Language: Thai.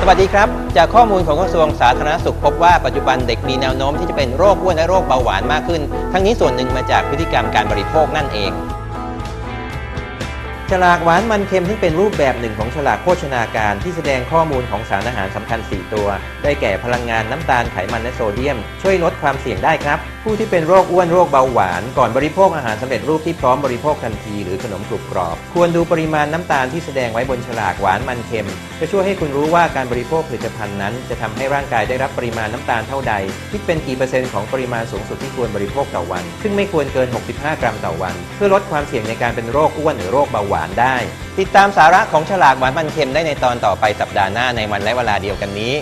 สวัสดีครับ จากข้อมูลของกระทรวงสาธารณสุขพบว่าปัจจุบันเด็กมีแนวโน้มที่จะเป็นโรคอ้วนและโรคเบาหวานมากขึ้น ทั้งนี้ส่วนหนึ่งมาจากพฤติกรรมการบริโภคนั่นเองฉลากหวานมันเค็มซึ่งเป็นรูปแบบหนึ่งของฉลากโภชนาการที่แสดงข้อมูลของสารอาหารสำคัญ 4 ตัว ได้แก่พลังงานน้ำตาลไขมันและโซเดียม ช่วยลดความเสี่ยงได้ครับผู้ที่เป็นโรคอ้วนโรคเบาหวานก่อนบริโภคอาหารสำเร็จรูปที่พร้อมบริโภคทันทีหรือขนมกรุบกรอบ ควรดูปริมาณน้ำตาลที่แสดงไว้บนฉลากหวานมันเค็มจะช่วยให้คุณรู้ว่าการบริโภคผลิตภัณฑ์นั้น จะทำให้ร่างกายได้รับปริมาณน้ำตาลเท่าใดคิดเป็นกี่เปอร์เซ็นต์ของปริมาณสูงสุดที่ควรบริโภคต่อวัน ซึ่งไม่ควรเกิน 65 กรัมต่อวัน เพื่อลดความเสี่ยงในการเป็นโรคอ้วนหรือโรคเบาหวานได้ ติดตามสาระของฉลากหวานมันเค็มได้ในตอนต่อไปสัปดาห์หน้าในวันและเวลาเดียวกันนี้